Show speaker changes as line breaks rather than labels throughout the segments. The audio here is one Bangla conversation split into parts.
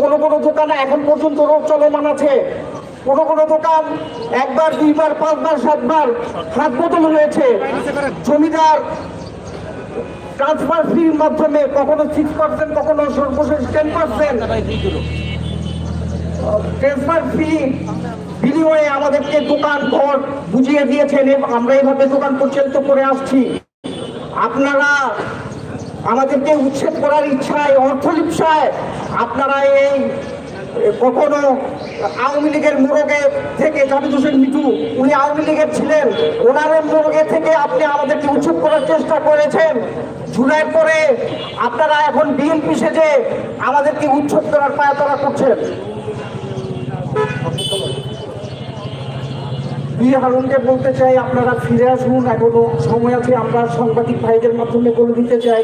কোনো কোনো দোকানে এখন পর্যন্ত রোগ চলমান আছে। কোনো কোনো দোকান একবার, দুইবার, পাঁচবার, সাতবার হাত বদল হয়েছে। জমিদার ট্রান্সফার ফির মাধ্যমে কখনো সিক্স পার্সেন্ট কখনো সর্বশেষ টেন পার্সেন্ট ট্রান্সফার ফি বিনিময়ে আমাদেরকে দোকান ঘর বুঝিয়ে দিয়েছেন আমরা এইভাবে দোকান পরিচালিত করে আসছি। আপনারা আমাদেরকে উচ্ছেদ করার ইচ্ছায় অর্থলিপসায় আপনারা এই কখনো আওয়ামী লীগের মোড়কে থেকে জাবিদ হোসেন মিঠু, উনি আওয়ামী লীগের ছিলেন ওনার মোড়কে থেকে আপনি আমাদেরকে উচ্ছেদ করার চেষ্টা করেছেন। জুলাইয়ের পরে আপনারা এখন বিএনপি সেজে আমাদেরকে উচ্ছেদ করার পায়াতরা করছেন। বীর হারুনকে বলতে চাই, আপনারা ফিরে আসুন, এখনও সময় আছে, আমরা সাংবাদিক ভাইদের মাধ্যমে বলে দিতে চাই।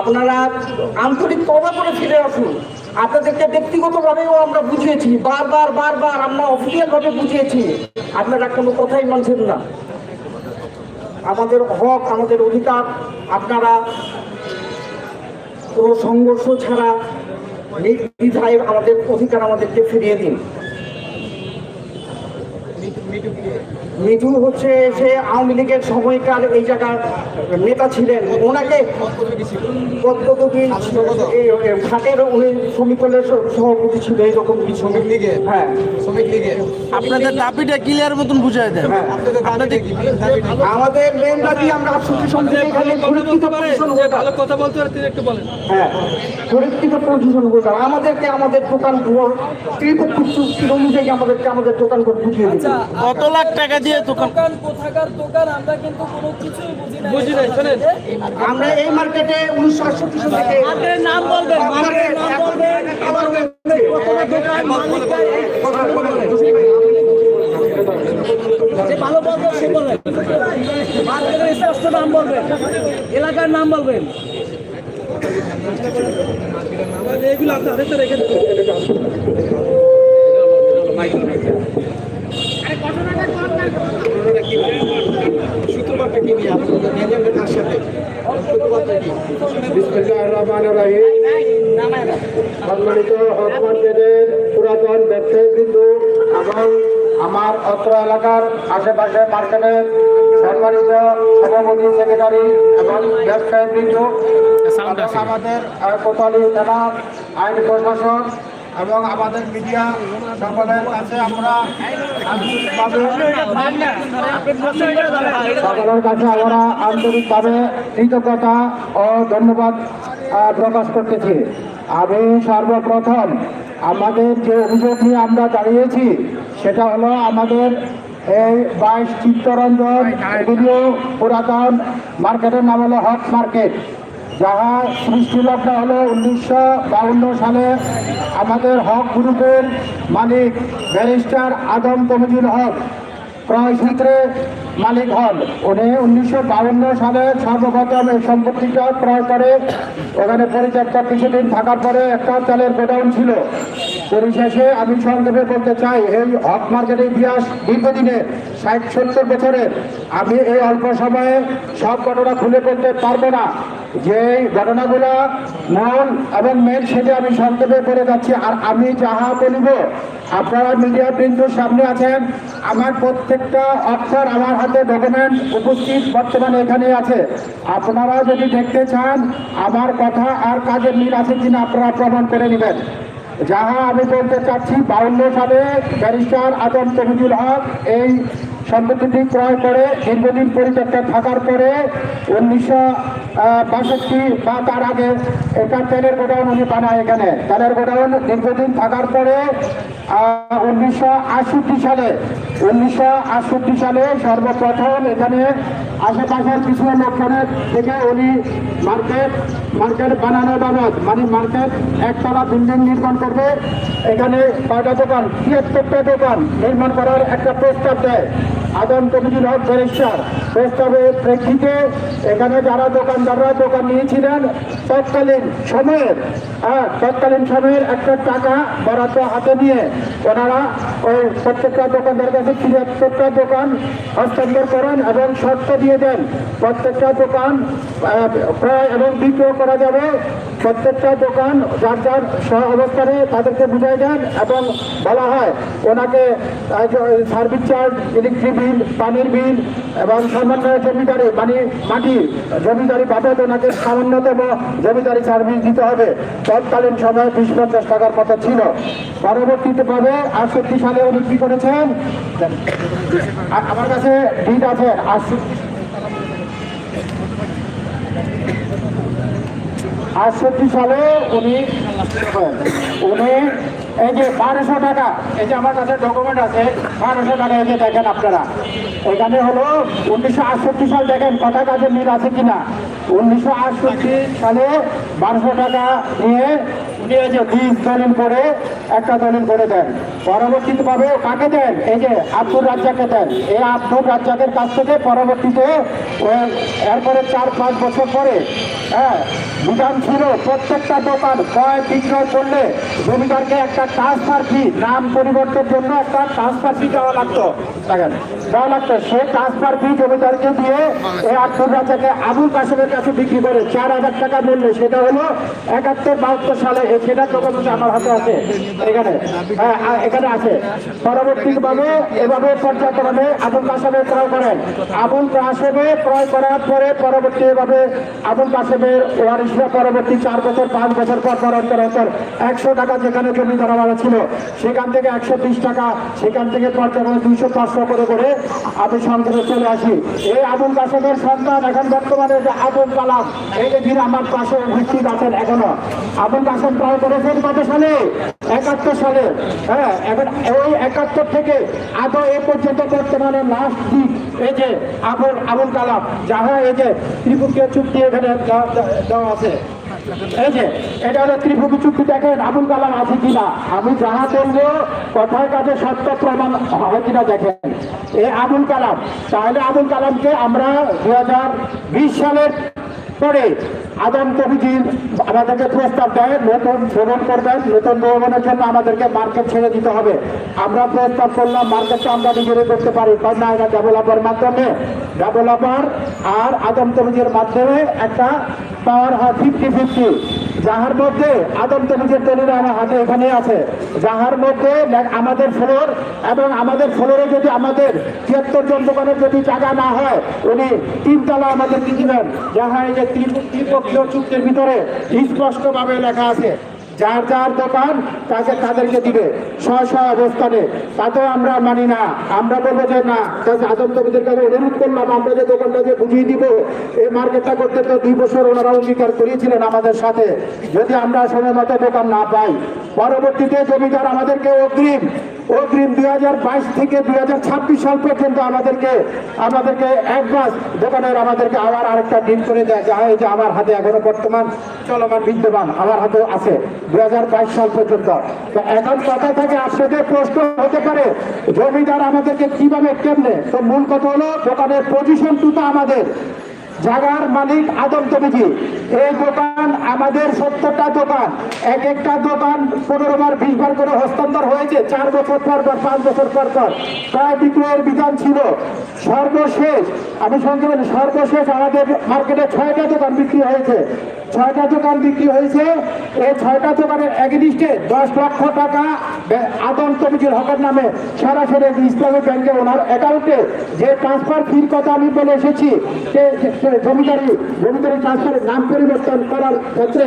আপনারা আন্তরিক তবা করে ফিরে আসুন। আপনাদেরকে ব্যক্তিগতভাবেও আমরা বুঝিয়েছি, বারবার বারবার আমরা অফিসিয়ালভাবে বুঝিয়েছি। আপনারা কোনো কথাই মানছেন না। আমাদের হক, আমাদের অধিকার, আপনারা কোনো সংঘর্ষ ছাড়া নির্দ্বিধায় আমাদের অধিকার আমাদেরকে ফিরিয়ে দিন। মিঠু হচ্ছে সে আওয়ামী লীগের সময়কার এই জায়গার নেতা ছিলেন। ওনাকে পদ্মদী ঘাটের উনি শ্রমিক দলের সভাপতি ছিল এইরকম কিছু।
শ্রমিক লীগে
হ্যাঁ।
শ্রমিক লীগে
আপনাদের দাবিটা ক্লিয়ার মতন বুঝাই দেন।
হ্যাঁ? আমাদের মেন দাবি আমরা সন থেকে এখানে সুরক্ষিত প্রশাসন হোক
কথা বলতে পারে তিনি একটু বলেন।
হ্যাঁ। সুরক্ষিত প্রশাসন হোক আমাদেরকে আমাদের দোকান ঘর ত্রিপক্ষীয় চুক্তির অনুযায়ী আমাদেরকে আমাদের দোকান ঘর বুঝিয়ে দিচ্ছে
কত লাখ টাকা দিয়ে দোকান
দোকান কোথাকার দোকান আমরা কিন্তু কোনো কিছুই বুঝি না
বুঝি নাই, শোনেন।
আমরা এই মার্কেটে উনিশশো আটষট্টি সাল থেকে
মার্কেটের নাম বলবেন মার্কেটের নাম বলবেন।
আবার
কতটা দোকান মালিকরা যে ভালো বলবে সে বলেন মার্কেটের স্পষ্ট নাম বলবেন। এলাকার নাম বলবেন। এগুলো আপনার হাতে রেখে দেবেন
সম্মানিত হক মার্কেটের পুরাতন ব্যবসায়ী বিন্দু এবং আমার অত্র আশেপাশে মার্কেটের সম্মানিত সভাপতি সেক্রেটারি এবং ব্যবসায়ী বিন্দু আমাদের আইন প্রশাসন এবং আমাদের মিডিয়া সকলের কাছে আমরা সকলের কাছে আমরা আন্তরিকভাবে কৃতজ্ঞতা ও ধন্যবাদ প্রকাশ করতেছি। আমি সর্বপ্রথম আমাদের যে অভিযোগ নিয়ে আমরা দাঁড়িয়েছি, সেটা হলো আমাদের এই বাইশ চিত্তরঞ্জন এগুলো পুরাতন মার্কেটের নাম হলো হট মার্কেট। যাহা সৃষ্টি লগ্ন হলো উনিশশো বাউন্ন সালে, আমাদের হক গ্রুপের মালিক ব্যারিস্টার আদম তমিজুল হক। ক্রয় সূত্রে মালিক হন উনি উনিশশো বাউন্ন সালে সর্বপ্রথম এই সম্পত্তিটা ক্রয় করে। ওখানে পরিত্যক্ত কিছুদিন থাকার পরে একটা চালের গোডাউন ছিল। পরিশেষে আমি সংক্ষেপে বলতে চাই, এই হক মার্কেটের ইতিহাস দীর্ঘদিনের ষাট, সত্তর বছরের। আমি এই অল্প সময়ে সব ঘটনা খুলে করতে পারব না। যে ঘটনাগুলো মূল এবং মেন সেটা আমি সংক্ষেপে করে যাচ্ছি। আর আমি যাহা বলিব, আপনারা মিডিয়া বিন্দুর সামনে আছেন। আমার প্রত্যেকটা অক্ষর আমার হাতে ডকুমেন্ট উপস্থিত বর্তমানে এখানে আছে। আপনারা যদি দেখতে চান, আমার কথা আর কাজের মিল আছে কিনা আপনারা প্রমাণ করে নেবেন। যাহা আমি বলতে চাচ্ছি, বাউন্ন সালে ব্যারিস্টার আদম তহিদুল হক এই সম্পত্তিটি ক্রয় করে দীর্ঘদিন পরিত্যক্ত থাকার পরে উনিশশো বাষট্টি বা তার আগে এটা তেলের গোডাউন উনি বানায় এখানে। তেলের গোডাউন দীর্ঘদিন থাকার পরে উনিশশো আটষট্টি সালে, উনিশশো আটষট্টি সালে সর্বপ্রথম এখানে আশেপাশের কিছু লোকজনের থেকে উনি মার্কেট মার্কেট বানানো বাবদ মানে মার্কেট একতলা বিল্ডিং নির্মাণ করবে। এখানে কয়টা দোকান? তিয়াত্তরটা দোকান নির্মাণ করার একটা প্রস্তাব দেয়। আদম কমিটির হক ব্যারিস্টার প্রস্তাবের প্রেক্ষিতে এখানে যারা দোকানদাররা দোকান নিয়েছিলেন, তৎকালীন সময়ের হ্যাঁ তৎকালীন সময়ের একটা টাকা বরাদ্দ হাতে নিয়ে ওনারা ওই প্রত্যেকটা দোকানদার কাছে ছিয়াত্তরটা দোকান হস্তান্তর করেন এবং শর্ত দিয়ে দেন, প্রত্যেকটা দোকান ক্রয় এবং বিক্রয় করা যাবে। প্রত্যেকটা দোকান যার যার সহ অবস্থানে তাদেরকে বুঝাই দেন এবং বলা হয়, ওনাকে সার্ভিস চার্জ ইলেকট্রিক বিল, পানির বিল এবং সামান্য জমিদারি মানে মাটি, জমিদারি বাবদ ওনাকে সামান্যতম জমিদারি সার্ভিস দিতে হবে। তৎকালীন সময়ে বিশ পঞ্চাশ টাকার মতো ছিল। পরবর্তীতে পাবে আটষট্টি সালে উনি কি করেছেন? আমার কাছে ডিট আছে, আটষট্টি আটষট্টি সালে উনি উনি এই যে বারোশো টাকা, এই যে আমার কাছে ডকুমেন্ট আছে, বারোশো টাকা এই যে দেখেন আপনারা। এখানে হলো উনিশশো আটষট্টি সাল দেখেন কথা কাজে মিল আছে কিনা। উনিশশো আটষট্টি সালে বারোশো টাকা নিয়ে যে বীজ দলিল করে, একটা দলিল করে দেন। পরবর্তীতে পাবে কাকে দেন? এই যে আব্দুল রাজ্জাককে দেন। এই আব্দুল রাজ্জাকের কাছ থেকে পরবর্তীতে এরপরে চার পাঁচ বছর পরে হ্যাঁ বিধান ছিল প্রত্যেকটা দোকান ক্রয় বিক্রয় করলে জমিদারকে একটা ট্রান্সফার ফি নাম পরিবর্তনের জন্য একটা ট্রান্সফার ফি দেওয়া লাগতো। দেখেন, দেওয়া লাগতো। সে ট্রান্সফার ফি জমিদারকে দিয়ে এই আব্দুল রাজাকে আবুল কাসেমের কাছে বিক্রি করে, চার হাজার টাকা মূল্যে। সেটা হলো একাত্তর, বাহাত্তর সালে সেটা ডকুমেন্ট আমার হাতে আছে। এখানে। হ্যাঁ এখানে আছে। পরবর্তীভাবে এভাবে পর্যায়ক্রমে আবুল কাসেমে ক্রয় করেন। আবুল কাসেমে ক্রয় করার পরে পরবর্তী এভাবে আবুল কাসেমের ওয়ারিসরা পরবর্তী চার বছর, পাঁচ বছর পর পর একশো টাকা যেখানে জমি ধরা ছিল, সেখান থেকে একশো বিশ টাকা, সেখান থেকে পর্যায়ক্রমে দুইশো পাঁচশো করে করে আমি সংগ্রহে চলে আসি। এই আবুল কাসেমের সন্তান এখন বর্তমানে যে আবুল কালাম, এই যে আমার পাশে উপস্থিত আছেন এখনও। আবুল কাসেম ক্রয় করেছেন কত সালে? একাত্তর সালে। হ্যাঁ এখন ওই একাত্তর থেকে আদৌ এ পর্যন্ত বর্তমানে লাস্ট দিক এই যে আবুল আবুল কালাম যাহা এই যে ত্রিপুরীয় চুক্তি এখানে দেওয়া আছে। এই যে, এটা হলো ত্রিভুবী চুক্তি, দেখেন আবুল কালাম আছে কিনা? আমি যাহা বলব কথায় কাজে সত্য প্রমাণ হয় কিনা দেখেন। এই আবুল কালাম, তাহলে আবুল কালামকে আমরা দু হাজার বিশ সালের পরে আদম কবিজির আমাদেরকে প্রস্তাব দেয়, নতুন ভ্রমণ করবেন, নতুন ভ্রমণের জন্য আমাদেরকে মার্কেট ছেড়ে দিতে হবে। আমরা প্রস্তাব করলাম মার্কেটটা আমরা নিজেরাই করতে পারি। না এটা ডেভেলপার মাধ্যমে। ডেভেলপার আর আদম কবিজির মাধ্যমে একটা পাওয়ার হয় ফিফটি ফিফটি যাহার মধ্যে আদম তরিজের দলিল আমার হাতে এখানে আছে। যাহার মধ্যে আমাদের ফ্লোর এবং আমাদের ফ্লোরে যদি আমাদের তিয়াত্তর জন দোকানের যদি জায়গা না হয়, উনি তিনতলা আমাদের দিবেন যাহা এই যে ত্রিপক্ষীয় চুক্তির ভিতরে স্পষ্টভাবে লেখা আছে যার যার দোকান তাকে তাদেরকে দিবে। স্ব অবস্থানে। তাতেও আমরা মানি না। আমরা বলব যে না আদম কবিদের কাছে অনুরোধ করলাম, আমরা যে দোকানটা যে বুঝিয়ে দিব, এই মার্কেটটা করতে তো দুই বছর ওনারা অঙ্গীকার করিয়েছিলেন আমাদের সাথে। যদি আমরা সময় মতো দোকান না পাই পরবর্তীতে জমিদার আমাদেরকে অগ্রিম অগ্রিম দুই হাজার বাইশ থেকে দুই হাজার ছাব্বিশ সাল পর্যন্ত আমাদেরকে আমাদেরকে অ্যাডভান্স দোকানের আমাদেরকে আবার আরেকটা ডিল করে দেয় যা এই যে আমার হাতে এখনও বর্তমান চলমান বিদ্যমান আমার হাতে আছে দুই হাজার বাইশ সাল পর্যন্ত। তো এখন কথা থেকে আপনাদের প্রশ্ন হতে পারে, জমিদার আমাদেরকে কীভাবে কেমনে? তো মূল কথা হলো দোকানের পজিশন তো আমাদের। জাগার মালিক আদম কমিটি এই দোকান আমাদের সত্তরটা দোকান। এক একটা দোকান পনেরো বার, বিশ বার করে হস্তান্তর হয়েছে। চার বছর পর পর, পাঁচ বছর পর পর। প্রায় বিক্রয়ের বিধান ছিল। সর্বশেষ, আমি সঙ্গে সর্বশেষ আমাদের মার্কেটে ছয়টা দোকান বিক্রি হয়েছে। ছয়টা দোকান বিক্রি হয়েছে। এই ছয়টা দোকানের এগেনিস্টে দশ লক্ষ টাকা আদম কমিটির হকের নামে সরাসরি ইসলামী ব্যাংকে ওনার অ্যাকাউন্টে যে ট্রান্সফার ফির কথা আমি বলে এসেছি জমিদারি জমিদারি ট্রান্সফারের নাম পরিবর্তন করার ক্ষেত্রে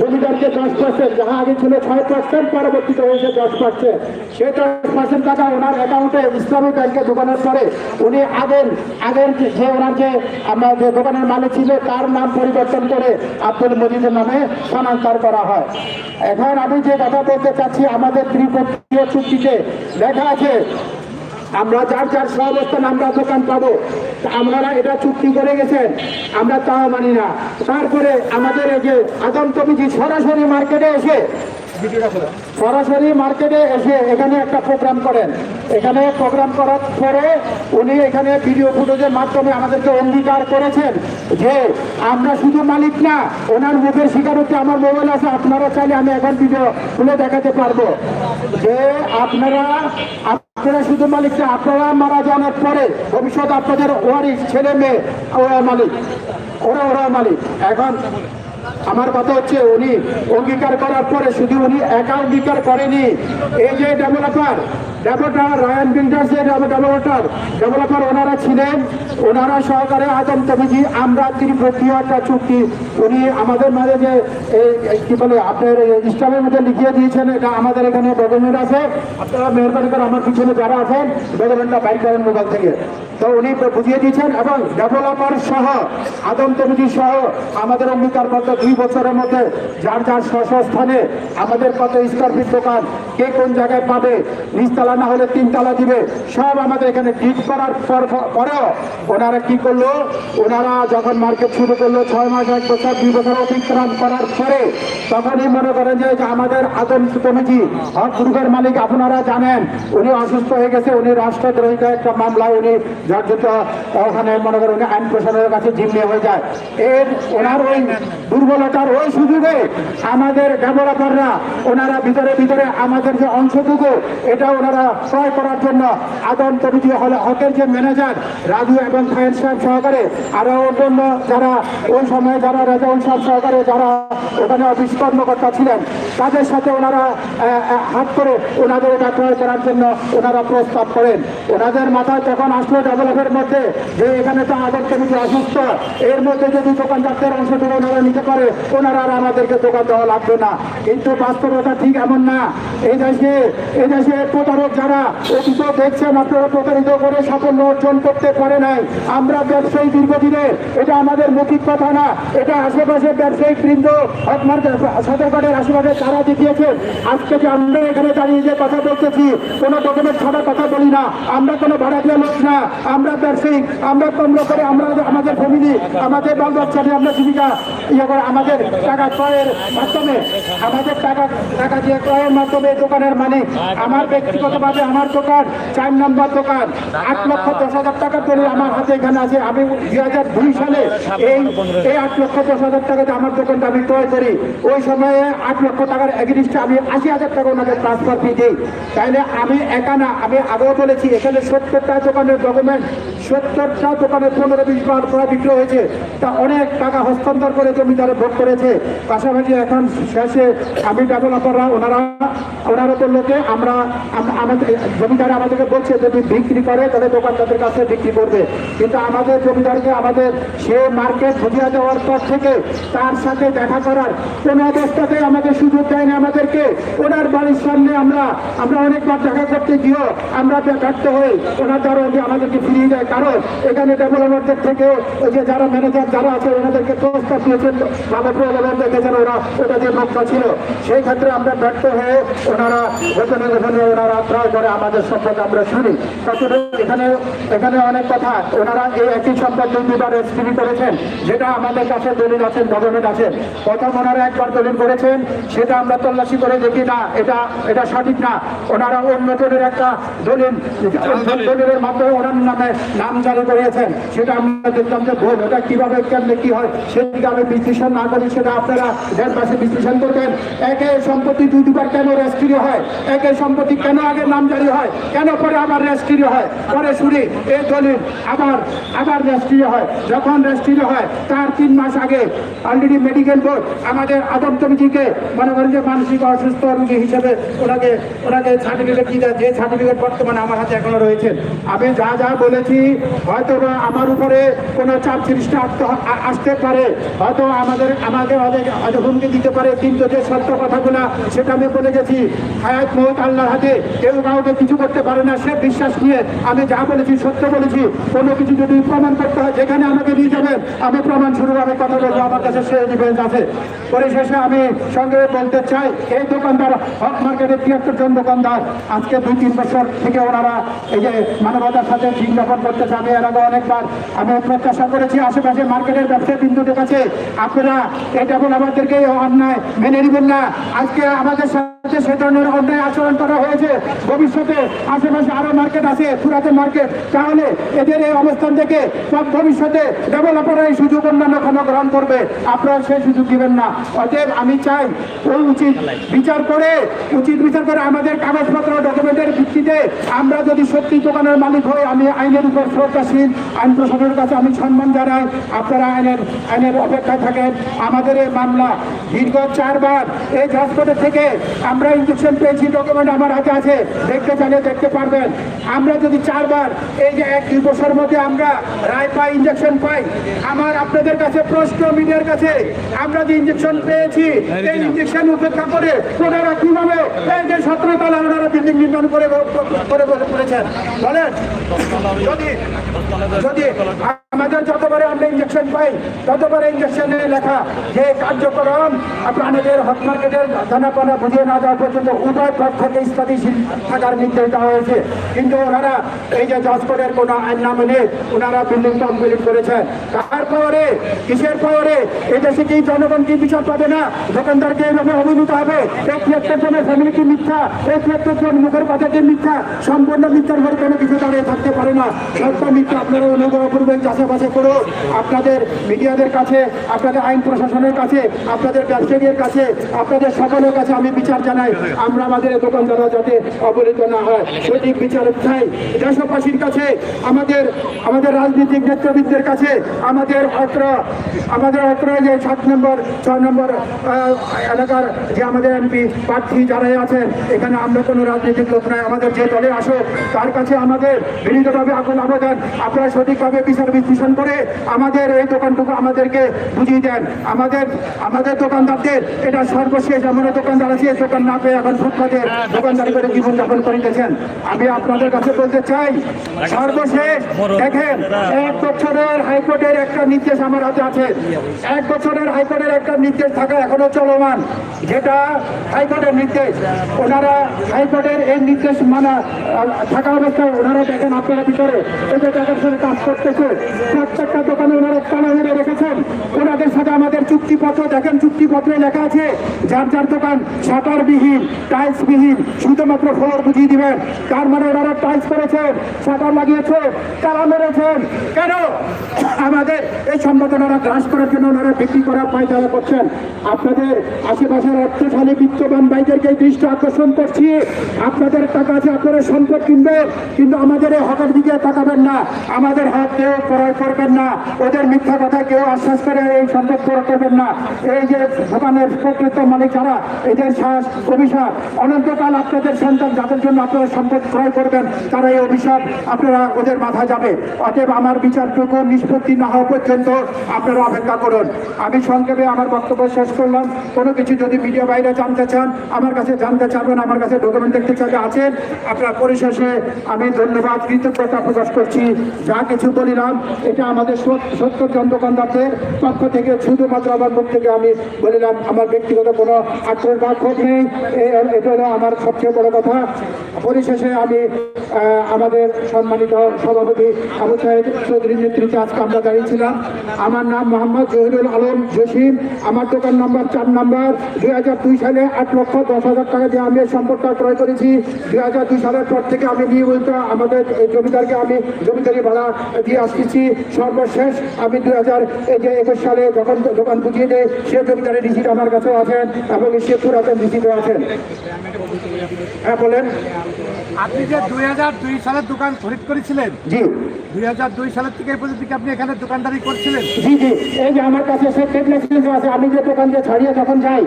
জমিদারকে দশ পার্সেন্ট যাহা আগে ছিল ছয় পার্সেন্ট পরবর্তীতে হয়েছে দশ পার্সেন্ট সেই দশ পার্সেন্ট টাকা ওনার অ্যাকাউন্টে ইসলামী ব্যাংকে ঢোকানোর পরে উনি আগের আগের যে- যে ওনার যে আমার যে দোকানের মালিক ছিল তার নাম পরিবর্তন করে আব্দুল মজিদের নামে স্থানান্তর করা হয়। এখন আমি যে কথা বলতে চাচ্ছি, আমাদের ত্রিপক্ষীয় চুক্তিতে দেখা আছে, আমরা যার যার সহাবস্থান আমরা দোকান পাবো। আমরা আপনারা এটা চুক্তি করে গেছেন, আমরা তাও মানি না। তারপরে আমাদের এই যে আদম কমিটি সরাসরি মার্কেটে এসে সরাসরি মার্কেটে এসে এখানে একটা প্রোগ্রাম করেন। এখানে প্রোগ্রাম করার পরে উনি এখানে ভিডিও ফুটেজের মাধ্যমে আমাদেরকে অঙ্গীকার করেছেন যে আমরা শুধু মালিক না, ওনার মুখের স্বীকারোক্তি আমার মোবাইল আছে, আপনারা চাইলে আমি এখন ভিডিও তুলে দেখাতে পারব। যে আপনারা আপনারা শুধু মালিক না, আপনারা মারা যাওয়ার পরে ভবিষ্যৎ আপনাদের ওয়ারিস ছেলে মেয়ে, ওরা মালিক। ওরা ওরা মালিক। এখন আমার কথা হচ্ছে উনি অঙ্গীকার করার পরে শুধু উনি একা অঙ্গীকার করেনি। এই যে ডেভেলপার ডেভেলপার রায়ান বিল্ডার্স এর ডেভেলপার ডেভেলপার ওনারা ছিলেন, ওনারা সহকারে আদম তবিজি, আমরা ত্রিপক্ষীয় একটা চুক্তি, উনি আমাদের মাঝে যে কি বলে, আপনার ইসলামের মধ্যে লিখিয়ে দিয়েছেন, এটা আমাদের এখানে ডকুমেন্ট আছে। আপনারা মেহরবানি করে আমার পিছনে যারা আছেন ডকুমেন্টটা বাইর করেন মোবাইল থেকে। তো উনি বুঝিয়ে দিয়েছেন এবং ডেভেলপার সহ, আদম তবিজি সহ, আমাদের অঙ্গীকার পত্র দুই বছরের মধ্যে, যার যার স্ব স্ব স্থানে আমাদের কত স্কোয়ার ফিট দোকান, কে কোন জায়গায় পাবে নিচতলা না হলে তিনতলা দিবে। সব আমাদের এখানে ঠিক করার পর পরেও ওনারা কি করল? ওনারা যখন মার্কেট শুরু করল, ছয় মাস, এক বছর, দুই বছর অতিক্রম করার পরে তখনই মনে করেন যে আমাদের আদম কমিটি, হক গ্রুপের মালিক আপনারা জানেন, উনি অসুস্থ হয়ে গেছে, উনি রাষ্ট্রদ্রোহিতা একটা মামলায় উনি জর্জরিত, ওখানে মনে করেন উনি আইন প্রশাসনের কাছে জিম্মে হয়ে যায়। এর ওনার ওই দুর্বলতার ওই সুযোগে আমাদের ডেভেলপাররা ওনারা ভিতরে ভিতরে আমাদের যে অংশটুকু, এটা ওনারা ক্রয় করার জন্য আদম কমিটি হল হকের যে ম্যানেজার, রাজু এবং খায়ের সাহেব সহকারে, আরও অন্যান্য যারা ওই সময় যারা রাজাউল সাহেব সহকারে যারা ওখানে অফিস কর্মকর্তা ছিলেন, তাদের সাথে ওনারা হাত করে ওনাদের এটা ক্রয় করার জন্য ওনারা প্রস্তাব করেন। ওনাদের মাথায় তখন আসলো ডেভেলপের মধ্যে যে এখানে তো আদম কমিটি অসুস্থ, এর মধ্যে যদি দোকানদারদের অংশটুকু ওনারা নিতে পারে, ওনারা আর আমাদেরকে দোকান দেওয়া লাগবে না। কিন্তু বাস্তবতা ঠিক এমন না। এই দেশে এই দেশে প্রতারক যারা অতীত দেখছেন, আপনারা প্রতারিত করে সাফল্য অর্জন করতে পারে নাই। আমরা ব্যবসায়ী দীর্ঘদিনে এটা আমাদের মৌখিক কথা না। এটা আশেপাশে ব্যবসায়িক বৃন্দ, আপনার সদরঘাটের আশেপাশে তারা দেখিয়েছে। আজকে যে আমরা এখানে দাঁড়িয়ে যে কথা বলতেছি, কোনো ডকুমেন্ট ছাড়া কথা বলি না। আমরা কোনো ভাড়াটিয়া লোক না। আমরা ব্যবসায়িক আমরা কম করে আমরা আমাদের ফ্যামিলি, আমাদের বাল বাচ্চা নিয়ে আমরা জীবিকা ইয়ে করে, আমাদের টাকা ক্রয়ের মাধ্যমে, আমাদের টাকা টাকা দিয়ে ক্রয়ের মাধ্যমে দোকানের মানে আমার ব্যক্তিগতভাবে আমার দোকান, চার নম্বর দোকান। আট লক্ষ দশ হাজার টাকা করে আমার হাতে এখানে আছে। আমি দুই হাজার দুই সালে এই এই আট লক্ষ দশ হাজার টাকাতে আমার দোকানটা আমি ক্রয় করি। ওই সময়ে আট লক্ষ টাকার এগেনিস্টে আমি আশি হাজার টাকা ওনাকে ট্রান্সফার ফি দিই। তাইলে আমি একা না, আমি আগেও বলেছি, এখানে সত্তরটা দোকানের ডকুমেন্ট সত্তরটা দোকানে পনেরো বিশ বার ক্রয় বিক্রয় হয়েছে। তা অনেক টাকা হস্তান্তর করে জমিদারে ভোট করেছে। পাশাপাশি এখন শেষে আমি ডেভেলপাররা ওনারা ওনারা বলল আমরা আম- আমাদের জমিদার আমাদেরকে বলছে, যদি বিক্রি করে, তাহলে দোকানদারদের কাছে বিক্রি করবে। কিন্তু আমাদের জমিদারকে আমাদের সে মার্কেট বুঝিয়ে দেওয়ার পর থেকে তার সাথে দেখা করার কোনো অবস্থাতে আমাদের সুযোগ দেয়নি আমাদেরকে। ওনার বাড়ির সামনে আমরা আমরা অনেকবার দেখা করতে গিয়েও আমরা ব্যর্থ হই। ওনার দ্বারা আমাদেরকে ফিরিয়ে দেয়। কারণ এখানে ডেভেলপারদের থেকে ওই যে যারা ম্যানেজার যারা আছে, ওনাদেরকে প্রস্তাব দিয়েছেন, ভালো প্রলোভন দেখেছেন ওরা ওটা যে লক্ষ্য ছিল। সেই ক্ষেত্রে আমরা ব্যর্থ হয়ে ওনারা ওনারা ক্রয় করে আমাদের সম্পদ আমরা শুনি। এখানে এখানে অনেক কথা। ওনারা এই একই সম্পদ দুই দুবার এক্সপিরি করেছেন, যেটা আমাদের কাছে দলিল আছেন ডকুমেন্ট আছেন। প্রথম ওনারা একবার দলিল করেছেন, সেটা আমরা তল্লাশি করে দেখি না, এটা এটা সঠিক না। ওনারা অন্য জনের একটা দলিল দলিলের মাধ্যমে ওনার নামে নাম জারি করিয়েছেন সেটা আমরা দেখলাম যে ভুল, ওটা কীভাবে, কেমনে কি হয় সেদিকে আমি বিশ্লেষণ না করি, সেটা আপনারা পাশে বিশ্লেষণ করবেন। একে সম্পত্তি দুই দুবার কেন রেস্ট্রি হয়? একে সম্পত্তি কেন আগে নাম জারি হয়। কেন পরে আবার রেস্ট্রি হয়? পরে শুনি এই দলিল আবার আবার রেস্ট্রি হয়। যখন রেস্ট্রি হয়, তার তিন মাস আগে অলরেডি মেডিকেল বোর্ড আমাদের আদম কমিটিকে মনে করেন যে মানসিক অসুস্থ রোগী হিসেবে ওনাকে ওনাকে সার্টিফিকেট দিয়ে যে সার্টিফিকেট বর্তমানে আমার হাতে এখনও রয়েছে। আমি যা যা বলেছি হয়তো আমার উপরে কোনো চাপ সৃষ্টি আসতে পারে, হয়তো আমাদের, আমাকে অনেক হুমকি দিতে পারে, কিন্তু যে সত্য কথাগুলো সেটা আমি বলে গেছি। হায়াত মত আল্লাহর হাতে কেউ কাউকে কিছু করতে পারে না, সে বিশ্বাস নিয়ে আমি যা বলেছি, সত্য বলেছি। কোনো কিছু যদি প্রমাণ করতে হয়, যেখানে আমাকে নিয়ে যাবেন, আমি প্রমাণ শুরু আমি কথা বলব, আমার কাছে সে ডিফেন্স আছে। পরিশেষে আমি সঙ্গে বলতে চাই, এই দোকানদার, হক মার্কেটের তিয়াত্তর জন দোকানদার, আজকে দুই, তিন বছর থেকে ওনারা এই যে মানবতার সাথে দিন যাপন করতেছে, আমি এর আগে অনেকবার আমি প্রত্যাশা করেছি, আশেপাশে মার্কেটের ব্যবসায়ী বিন্দুদের কাছে, আপনারা এটা বলে আমাদেরকে অন্যায় মেনে নেবেন না। আজকে আমাদের সাথে সে ধরনের অন্যায় আচরণ করা হয়েছে। ভবিষ্যতে আশেপাশে আরও মার্কেট আছে, পুরাতন মার্কেট তাহলে এদের এই অবস্থান থেকে সব ভবিষ্যতে ডেভেলপাররা এই সুযোগ অন্যান্য কোনো গ্রহণ করবে। আপনারা সেই সুযোগ দিবেন না। অতএব আমি চাই ওই উচিত বিচার করে, উচিত বিচার করে আমাদের কাগজপত্র ডকুমেন্টের ভিত্তিতে আমরা যদি সত্যি দোকানের মালিক হই, আমি আইনের উপর শ্রদ্ধাশীল আইন প্রশাসনের কাছে আমি সম্মান জানাই। আপনারা আইনের আইনের অপেক্ষায় থাকেন। আমাদের এই মামলা দীর্ঘ চারবার, এই হাসপাতাল থেকে আমরা ইঞ্জেকশন পেয়েছি ডকুমেন্ট আমার হাতে আছে। দেখতে চাইলে দেখতে পারবেন। আমরা যদি চারবার এই যে এক দুই বছর মধ্যে আমরা রায় পাই ইঞ্জেকশন পাই আমার আপনাদের কাছে প্রশ্ন মিডিয়ার কাছে আমরা যে ইঞ্জেকশন পেয়েছি এই ইঞ্জেকশন উপেক্ষা করে ওনারা কীভাবে এই যে সতেরো তলা ওনারা বিল্ডিং নির্মাণ করে করে বসে বলেন যদি যদি আমাদের যতবারে আমরা ইঞ্জেকশন পাই ততবারে ইঞ্জেকশনে লেখা যে কার্যক্রম প্রাণীদের হক মার্কেটের দানাপানা বুঝিয়ে না দেওয়া পর্যন্ত উভয় পক্ষকে স্থিতিশীল থাকার নির্দেশ দেওয়া হয়েছে। কিন্তু ওনারা এই যে জজকোর্টের কোনো আইন না মেনে ওনারা বিল্ডিং কমপ্লিট করেছেন তার পরে, কিসের পরে? এই দেশে কি জনগণ কি বিচার পাবে না? দোকানদারকে এইভাবে অভিভূত হবে? এই তিয়াত্তর জনের ফ্যামিলি কি মিথ্যা, এই তিয়াত্তর জন মুখের মিথ্যা, সম্পূর্ণ মিথ্যার ঘরে কোনো কিছু দাঁড়িয়ে থাকতে পারে না। সত্য মিথ্যা আপনারা অনুগ্রহ করবেন চাষাবাসে করুন। আপনাদের মিডিয়াদের কাছে, আপনাদের আইন প্রশাসনের কাছে, আপনাদের ব্যবসায়ীদের কাছে, আপনাদের সকলের কাছে আমি বিচার জানাই। আমরা আমাদের এই দোকানদাররা যাতে অবহেলিত না হয় সঠিক বিচার চাই। দেশবাসীর কাছে আমাদের আমাদের রাজনৈতিক নেতৃবৃন্দের কাছে আমাদের অত্র আমাদের অত্র যে সাত নম্বর ছয় নম্বর এলাকার যে আমাদের এমপি প্রার্থী যারাই আছেন এখানে আমরা কোনো রাজনৈতিক লোক নয় আমাদের যে দলে আসো তার কাছে আমাদের বিনীতভাবে আকুল আবেদন আপনারা সঠিকভাবে বিচার বিশ্লেষণ করে আমাদের এই দোকানটুকু আমাদেরকে বুঝিয়ে দেন। আমাদের আমাদের দোকানদারদের এটা সর্বশেষ এমন দোকানদার আছে দোকান না পেয়ে এখন ফুটপাতে দোকানদারি করে জীবনযাপন করিতেছেন আমি আপনাদের কাছে বলতে চাই, সর্বশেষ দেখেন, এক বছরের হাইকোর্টের একটা নির্দেশ আমার হাতে আছে। এক বছরের হাইকোর্টের একটা নির্দেশ থাকা এখনও চলমান, যেটা হাইকোর্টের নির্দেশ। ওনারা হাইকোর্টের এই নির্দেশ মানা থাকা অবস্থায় ওনারা দেখেন আপনারা ভিতরে যে টাকার সাথে কাজ করতেছে, প্রত্যেকটা দোকানে ওনারা তালা মেরে রেখেছেন। ওনাদের সাথে আমাদের চুক্তিপত্র, দেখেন চুক্তিপত্রে লেখা আছে, যার যার দোকান, শাটারবিহীন, টাইলসবিহীন, শুধুমাত্র ফ্লোর বুঝিয়ে দিবেন। তার মানে ওনারা টাইলস করেছেন শাটার লাগিয়েছে, তালা মেরেছেন। কেন? আমাদের এই সম্পাদনারা গ্রাস করার জন্য ওনারা বিক্রি করা পায়তারা করছেন। আপনাদের আশেপাশের অর্থশালী বিত্তবান ভাইদেরকে দৃষ্টি আকর্ষণ করছি। আপনাদের টাকা আছে, আপনারা সম্পদ কিনবেন কিন্তু আমাদের এই হকের দিকে তাকাবেন না। আমাদের হক কেউ ক্রয় করবেন না। ওদের মিথ্যা কথা কেউ আশ্বাস করে এই সম্পদ ক্রয় করবেন না। এই যে দোকানের প্রকৃত মালিক যারা, এদের শ্বাস অভিশাপ, অনন্তকাল আপনাদের সন্তান যাদের জন্য আপনারা সম্পদ ক্রয় করবেন, তারা এই অভিশাপ আপনারা ওদের মাথা যাবে। অতএব আমার বিচারটুকু নিষ্পত্তি না হওয়া পর্যন্ত আপনারা অপেক্ষা করুন। আমি সংক্ষেপে আমার বক্তব্য শেষ করলাম। কোনো কিছু যদি মিডিয়া বাইরে জানতে চান, আমার কাছে জানতে চাবেন আমার কাছে ডকুমেন্ট দেখতে চাইলে আছেন, আপনার পরিশেষে আমি ধন্যবাদ, কৃতজ্ঞতা প্রকাশ করছি। যা কিছু বলিলাম, এটা আমাদের সত্য দোকানদারদের পক্ষ থেকে শুধুমাত্র আমার মুখ থেকে আমি বলিলাম, আমার ব্যক্তিগত কোনো আক্রমণ বা ক্ষোভ নেই। এটা হলো আমার সবচেয়ে বড় কথা। পরিশেষে আমি আমাদের সম্মানিত সভাপতি আবু সাহেব চৌধুরীর নেতৃত্বে আজকে আমরা দাঁড়িয়েছিলাম আমার নাম মোহাম্মদ জহিরুল আলম জসিম। আমার দোকান নম্বর চার নম্বর, দুই হাজার দুই সালে আট লক্ষ দশ হাজার টাকা দিয়ে আমি এই সম্পদটা ক্রয় করেছি। দুই হাজার দুই সালের পর থেকে আমি নিয়মিত আমাদের এই জমিদারকে আমি জমিদারি ভাড়া দিয়ে আসতেছি। সর্বশেষ আমি দুই হাজার একুশ সালে যখন দোকান বুঝিয়ে দেয়, সে জমিদারের রিসিট আমার কাছেও আছেন এবং সে পুরাতন রিসিটও আছেন। হ্যাঁ বলেন।
আপনি যে দুই হাজার দুই সালের দোকান খরিদ করেছিলেন
জি।
দুই হাজার দুই সালের থেকে এই পর্যন্ত আপনি এখানে দোকানদারি করছিলেন?
জি জি। এই যে আমার কাছে সে লাইসেন্স আছে আমি যে দোকান দিয়ে ছাড়িয়ে যখন যাই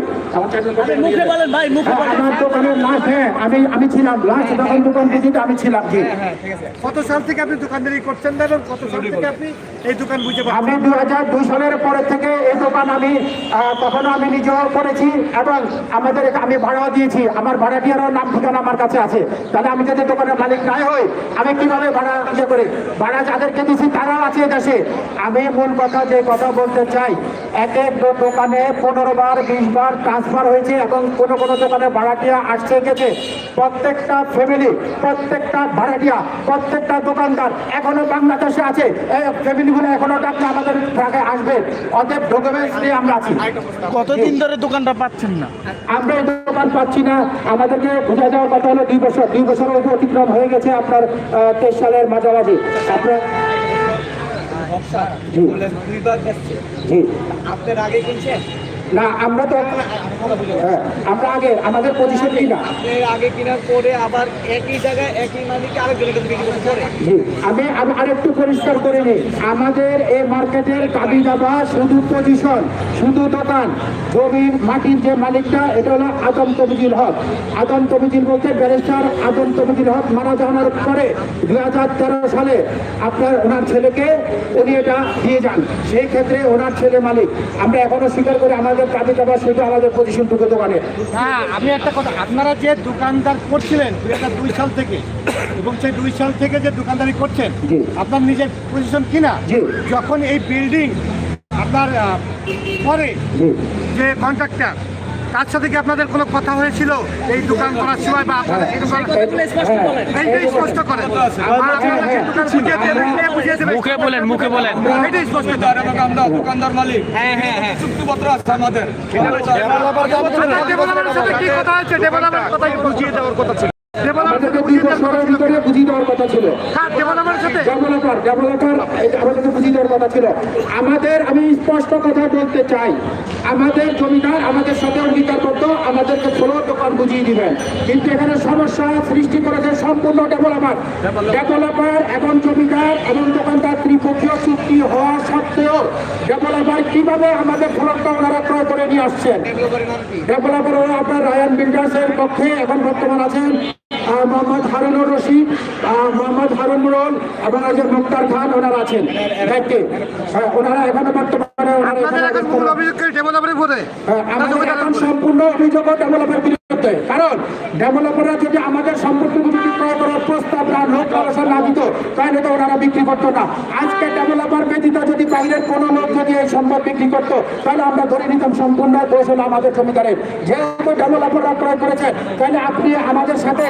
মুখে বলেন ভাই মুখে
হ্যাঁ,
বলেন।
আমার দোকানের লাস্ট হ্যাঁ আমি আমি ছিলাম। লাস্ট যখন দোকান বুঝিতে আমি ছিলাম জি।
কত সাল থেকে আপনি দোকানদারি করছেন এবং কত সাল থেকে আপনি এই দোকান বুঝে
আমি দু হাজার দুই সালের পরে থেকে এই দোকান আমি তখনও আমি নিজেও করেছি এবং আমাদের আমি ভাড়াও দিয়েছি। আমার ভাড়াটিয়ারও নাম ঠিকানা আমার কাছে আছে। তাহলে আমি যদি দোকানের মালিক নাই হই, আমি কীভাবে ভাড়া ইয়ে করি? ভাড়া যাদেরকে দিচ্ছি তারাও আছে দেশে। আমি মূল কথা যে কথা বলতে চাই এক এক দোকানে পনেরো বার বিশ বার ট্রান্সফার হয়েছে এবং কোনো কোনো দোকানে ভাড়াটিয়া আসছে গেছে। প্রত্যেকটা ফ্যামিলি প্রত্যেকটা ভাড়াটিয়া প্রত্যেকটা দোকানদার এখনও বাংলাদেশে আছে। এই ফ্যামিলিগুলো এখনও টাকা আমাদের ট্রাকে আসবে। অতএব ডকুমেন্টস নিয়ে আমরা আছি।
কতদিন ধরে দোকানটা পাচ্ছেন না?
আমরা দোকান পাচ্ছি না। আমাদেরকে বোঝা যাওয়ার কথা হলো দুই বছর দুই বছর অতিক্রম হয়ে গেছে আপনার তেইশ সালের মাঝামাঝি। আপনার জি
দুইবার এসছে
জি
আপনার আগে কিনছেন?
না আমরা তো হ্যাঁ, আমরা আগে আমাদের পজিশন
আগে কেনার পরে আবার একই জায়গায় একই মালিককে আরেকজনের
আমি আমি আরেকটু পরিষ্কার করে নিই। আমাদের এই মার্কেটের দাবি দাবা শুধু পজিশন শুধু দোকান। জমির মাটির যে মালিকটা এটা হলো আদম তমিজুল হক। আদম তমিজুল বলতে ব্যারিস্টার আদম তমিজুল হক মারা যাওয়ার পরে দুই হাজার তেরো সালে আপনার ওনার ছেলেকে উনি এটা দিয়ে যান। সেই ক্ষেত্রে ওনার ছেলে মালিক। আমরা এখনও স্বীকার করি আমাদের দাবি দাবা সেটা আমাদের পজিশনটুকু দোকানে।
হ্যাঁ আমি একটা কথা আপনারা যে দোকানদার করছিলেন দুই হাজার দুই সাল থেকে এবং সেই দুই সাল থেকে যে দোকানদারি করছেন আপনার নিজের পজিশন কিনা? যখন এই বিল্ডিং আপনার পরে যে কন্ট্রাক্টর তার সাথে কি আপনাদের কোনো কথা হয়েছিল? এই দোকান করার সময় বা আপনাদের এই স্পষ্ট করেন। বুঝিয়ে দেবেন?
মুখে বলেন মুখে বলেন।
এটাই স্পষ্ট।
আমরা দোকানদার মালিক। হ্যাঁ হ্যাঁ হ্যাঁ। চুক্তিপত্র আছে আমাদের।
সাথে কি কথা হয়েছে? ডেভেলপারের কথা বুঝিয়ে দেওয়ার কথা ছিল। ডেভেলপার
বুঝিয়ে দেওয়ার কথা ছিল।
হ্যাঁ ডেভেলপারের সাথে
ডেভেলপার ডেভেলপার আমাদেরকে বুঝিয়ে দেওয়ার কথা ছিল। আমাদের, আমি স্পষ্ট কথা বলতে চাই, আমাদের জমিদার, আমাদের সাথে অঙ্গীকারবদ্ধ আমাদেরকে ষোলো দোকান বুঝিয়ে দিবেন। কিন্তু এখানে সমস্যা সৃষ্টি করেছে সম্পূর্ণ ডেভেলপার। ডেভেলপার এবং জমিদার এবং দোকানদার ত্রিপক্ষীয় চুক্তি হওয়া সত্ত্বেও ডেভেলপার কীভাবে আমাদের ফলকটা ওনারা ক্রয় করে নিয়ে আসছেন? ডেভেলপার আপনার রায়ান বিল্ডার্সের পক্ষে এখন বর্তমান আছেন। মোহাম্মদ হারুনুর রশিদ মোহাম্মদ হারুন মুরল এবং একজন মুক্তার খান ওনারা আছেন। দায়িত্বে হ্যাঁ, ওনারা এখনও বর্তমানে হ্যাঁ, আমাদের এখন সম্পূর্ণ অভিযোগ ডেভেলপার বিরুদ্ধে কারণ ডেভেলপাররা যদি আমাদের সম্পত্তিগুলো যদি করার প্রস্তাব না লোক লালসা না দিত তাহলে তো ওনারা বিক্রি করতো না। আজকে ডেভেলপার ব্যতীত যদি বাইরের কোনো লোক যদি এই সম্পদ বিক্রি করতো তাহলে আমরা ধরে নিতাম সম্পূর্ণ দোষ হলো আমাদের জমিদারের। যেহেতু ডেভেলপাররা ক্রয় করেছে তাহলে আপনি আমাদের সাথে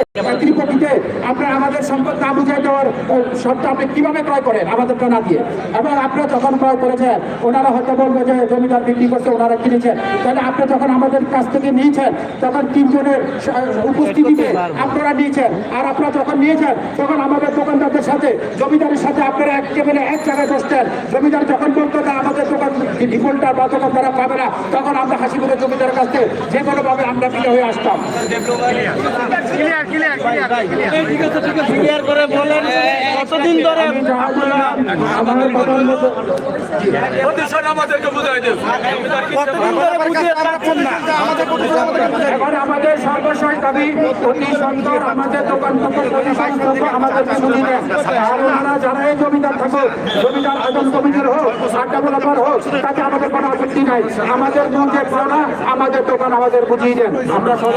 ত্রিপক্ষীতে আপনার আমাদের সম্পদ না বুঝে দেওয়ার সবটা আপনি কীভাবে ক্রয় করেন? আমাদেরটা না দিয়ে। এবং আপনারা যখন ক্রয় করেছেন ওনারা হয়তো বলবে যে জমিদার বিক্রি করছে ওনারা কিনেছেন। তাহলে আপনি যখন আমাদের কাছ থেকে নিয়েছেন তখন তিনজনের উপস্থিতিতে আপনারা নিয়েছেন। আর আপনারা যখন নিয়েছেন তখন আমাদের দোকানদারদের সাথে জমিদারের সাথে আপনারা এক টেবিলে এক জায়গায় বসতেন। জমিদার যখন বলতো না আমাদের দোকান ডিফল্টার বা দোকান তারা পাবে না তখন আমরা হাসি করে জমিদারের কাছ থেকে যে কোনোভাবে আমরা ফিরে হয়ে আসতাম।
Clear clear clear clear
clear করে বলেন কতদিন ধরে
প্রতিষ্ঠান আমাদেরকে বুঝাই
কতদিন বুঝিয়ে না?
এখন আমাদের সর্বশেষ দাবি অতি সুন্দর আমাদের দোকান শুনি আর ওনারা যারা এই জমিদার থাকুক জমিদার আদম হোক হোক তাতে আমাদের কোনো আপত্তি নাই। আমাদের আমাদের দোকান আমাদের বুঝিয়ে দেন। আমরা আমাদের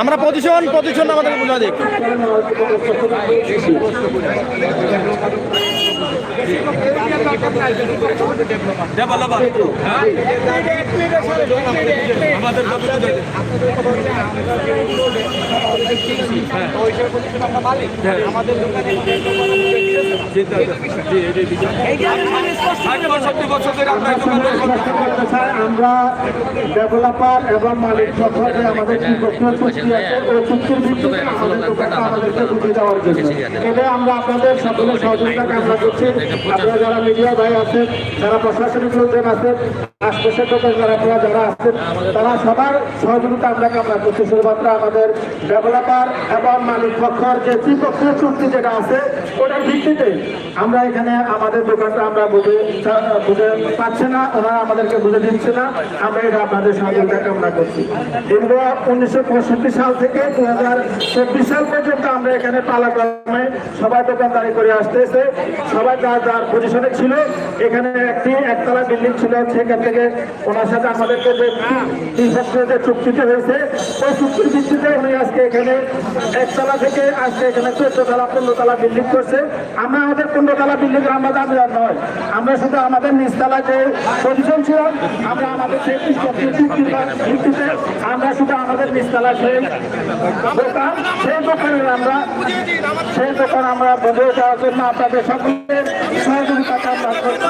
আমরা
পজিশন পজিশন আমাদের বুঝা
ডেভেলপার আমরা
ডেভেলপার এবং মালিক যে আমাদের দ্বিপক্ষীয় চুক্তি আছে চুক্তির ভিত্তিতে আমাদের দোকানটা আমাদেরকে জন্য। এটা আমরা আপনাদের সকলের সহযোগিতা কামনা করছি। যারা মিডিয়া ভাই আছেন, যারা প্রশাসনিক লোকজন আছেন আপনারা যারা আছেন, তারা সবার সহযোগিতা কামনা করছি। শুধুমাত্র এবং মালিক যে আছে, ওটার আমরা এখানে আমাদের দোকানটা আমরা বুঝে বুঝে পাচ্ছি না, ওনারা আমাদেরকে বুঝে দিচ্ছে না। আমরা এটা আপনাদের সহযোগিতা কামনা করছি। দীর্ঘ উনিশশো পঁয়ষট্টি সাল থেকে দু হাজার চব্বিশ সাল পর্যন্ত আমরা এখানে পালাক্রমে সবাই দোকানদারি করে আসতেছে। সবাই যার পজিশনে ছিল। এখানে একটি একতলা বিল্ডিং ছিল। সেখান থেকে ওনার সাথে আমাদেরকে যে ত্রিপক্ষীয় যে চুক্তিতে হয়েছে, ওই চুক্তির ভিত্তিতে উনি আজকে এখানে একতলা থেকে আজকে এখানে চোদ্দ পনেরোতলা বিল্ডিং করছে। আমরা আমাদের পনেরোতলা বিল্ডিং আমরা দাবি নয়। আমরা শুধু আমাদের নিচতলা যে পজিশন ছিল। আমরা আমাদের সেই ভিত্তিতে আমরা শুধু আমাদের নিচতলা সেই দোকান সেই দোকানের আমরা সেই দোকান আমরা বন্ধ দেওয়ার জন্য আপনাদের সকলের সহযোগিতা কামনা করছি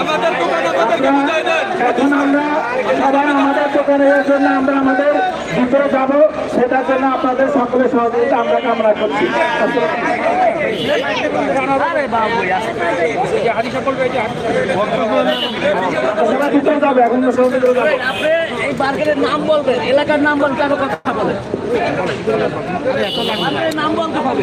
আমাদের দেন
এখন আমরা সবাই আমাদের দোকানের জন্য আমরা আমাদের ভিতরে যাব। সেটার জন্য আপনাদের সকলের সহযোগিতা আমরা কামনা করছি। ভিতরে যাবে এখন সবাই ভিতরে যাবে
আপনি এই মার্কেটের নাম বলবেন এলাকার নাম বলতে আরও কথা বলেন। নাম বলতে হবে।